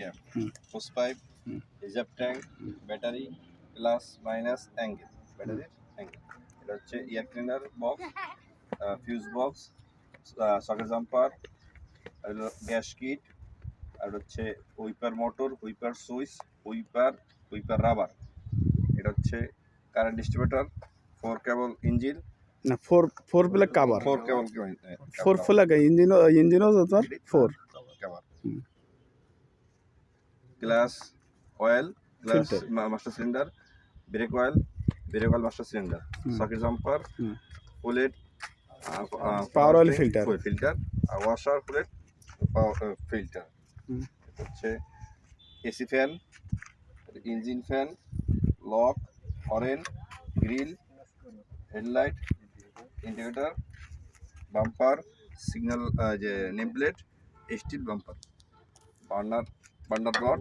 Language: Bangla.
Cap. Hose pipe. Reserve tank battery plus minus angle ব্যাটারির অ্যাঙ্গেল এটা হচ্ছে air cleaner box fuse box socket jumper আর গ্যাস কিট আর হচ্ছে wiper motor wiper switch wiper wiper rubber এটা হচ্ছে current distributor four cable engine না four four plug cover four cable four plug engine ইঞ্জিনও তোমার four cable glass oil glass master cylinder brake oil brake oil master cylinder. Socket jumper. Folate oil filter. Filter আর ওয়াশার ফুলেট ফিল্টার হচ্ছে AC fan engine fan lock horn grille headlight indicator bumper signal যে name plate steel bumper burner burner rod